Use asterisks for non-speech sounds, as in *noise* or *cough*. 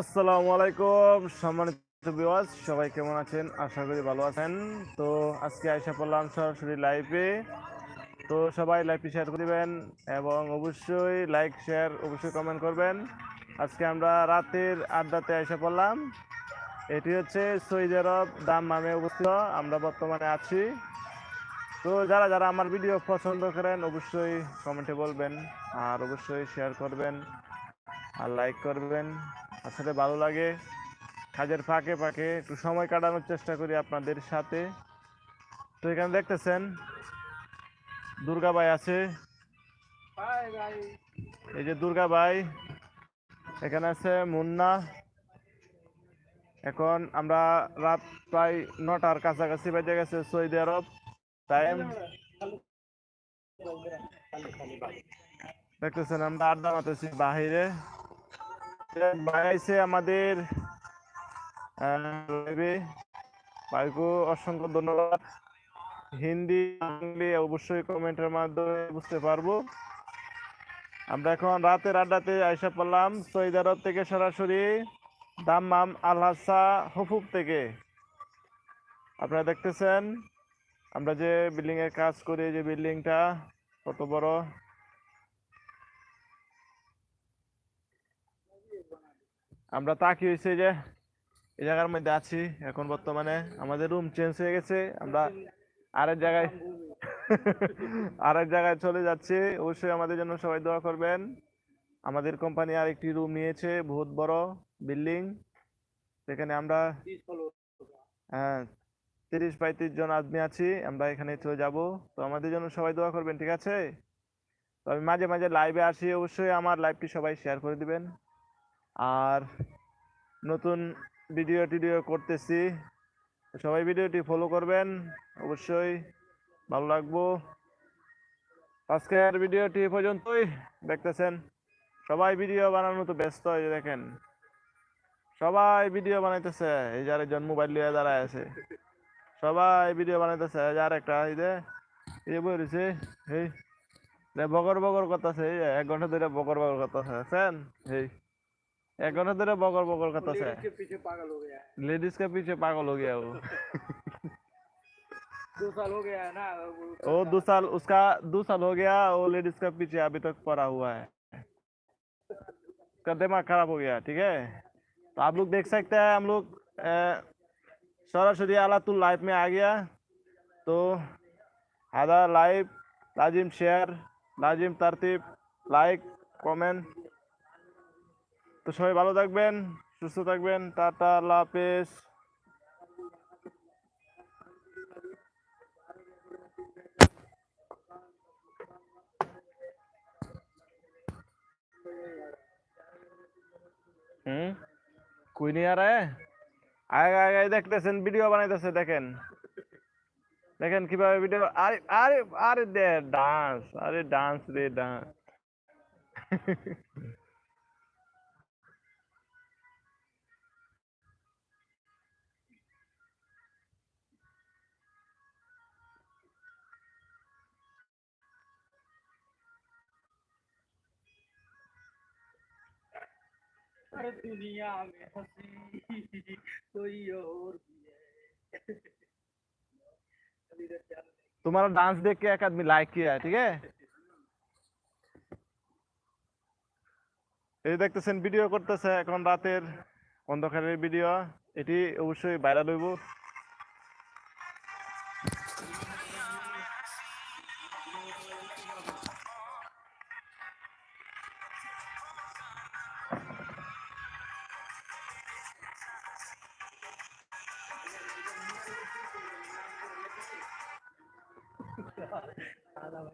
আসসালামু আলাইকুম, সম্মানিত ভিউয়ার্স সবাই কেমন আছেন? আশা করি ভালো আছেন। তো আজকে আইসা পড়লাম সরাসরি লাইভে তো সবাই লাইভটি শেয়ার করবেন এবং অবশ্যই লাইক শেয়ার অবশ্যই কমেন্ট করবেন। আজকে আমরা রাতের আড্ডাতে আইসা পড়লাম। এটি হচ্ছে সৈদ আরব দাম মামে অবস্থিত। আমরা বর্তমানে আছি। তো যারা যারা আমার ভিডিও পছন্দ করেন, অবশ্যই কমেন্টে বলবেন আর অবশ্যই শেয়ার করবেন। আর লাইক করবেন। আসলে ভালো লাগে, কাজের ফাঁকে ফাঁকে একটু সময় কাটানোর চেষ্টা করি আপনাদের সাথে। তো এখানে দেখতেছেন, দুর্গা ভাই আছে। এই যে দুর্গা ভাই, এখানে আছে মুন্না। এখন আমরা রাত প্রায় নটার কাছাকাছি বেজে গেছে সৌদি আরব। টাইম দেখতেছেন আমরা আড্ডা মাতেছি বাহিরে। বাড়াইছে আমাদের ভাইকে, অসংখ্য ধন্যবাদ। হিন্দি, বাংলি অবশ্যই কমেন্টের মাধ্যমে বুঝতে পারব। আমরা এখন রাতের আড্ডাতে আইসা পড়লাম সৈদ আরব থেকে সরাসরি দাম্মাম আলহাসা হুফুফ থেকে। আপনারা দেখতেছেন, আমরা যে বিল্ডিং এর কাজ করি, যে বিল্ডিংটা কত বড়। আমরা তাকি হয়েছে যে এই জায়গার মধ্যে আছি। এখন বর্তমানে আমাদের রুম চেঞ্জ হয়ে গেছে। আমরা আরেক জায়গায় *laughs* আরেক জায়গায় চলে যাচ্ছি। অবশ্যই আমাদের জন্য সবাই দোয়া করবেন। আমাদের কোম্পানি আরেকটি রুম নিয়েছে, বহুত বড় বিল্ডিং সেখানে আমরা হ্যাঁ তিরিশ পঁয়ত্রিশ জন আদমি আছি। আমরা এখানে চলে যাব। তো আমাদের জন্য সবাই দোয়া করবেন, ঠিক আছে? তো আমি মাঝে মাঝে লাইভে আসি। অবশ্যই আমার লাইভটি সবাই শেয়ার করে দিবেন। আর নতুন ভিডিও টিডিও করতেছি। সবাই ভিডিওটি ফলো করবেন, অবশ্যই ভালো লাগবো। আজকের ভিডিওটি পর্যন্তই। দেখতেছেন, সবাই ভিডিও বানানো তো ব্যস্ত হয়ে দেখেন। সবাই ভিডিও বানাইতেছে, এই যার একজন মোবাইল লিয়ে দাঁড়ায় আছে। সবাই ভিডিও বানাইতেছে যার একটা এই যে এই যে বই রয়েছে এই বগর বগর করতেছে, এই এক ঘণ্টা ধরে বগর বগর করতেছে ফ্যান এই एकोने तेरे बगल बगल का तसे लेडीज़ के पीछे पागल हो गया है लेडीज़ के पीछे पागल हो गया वो दो साल हो गया है ना वो दो साल उसका दो साल हो गया वो लेडीज़ का पीछे अभी तक पड़ा हुआ है उसका दिमाग खराब हो गया ठीक है तो आप लोग देख सकते हैं हम लोग सरस्वती आला तू लाइफ में आ गया तो आधा लाइव लाजिम शेयर लाजिम तरतीब लाइक कमेंट তো সবাই ভালো থাকবেন, সুস্থ থাকবেন, টাটা হাফেজ। হুম? কই নিয়ে আর আগে আগে দেখতেছেন ভিডিও বানাইতেছে, দেখেন। দেখেন কীভাবে ভিডিও আরে আরে আরে দে ডান্স আরে ডান্স রে ডান্স *laughs* अरे दुनिया में हंसी कोई और भी है अभी इधर चल तुम्हारा डांस देख के एक आदमी लाइक किया है ठीक है এই দেখতেছেন ভিডিও করতেছে এখন রাতের অন্ধকারের ভিডিও এটি অবশ্যই ভাইরাল হইব 打扰了打了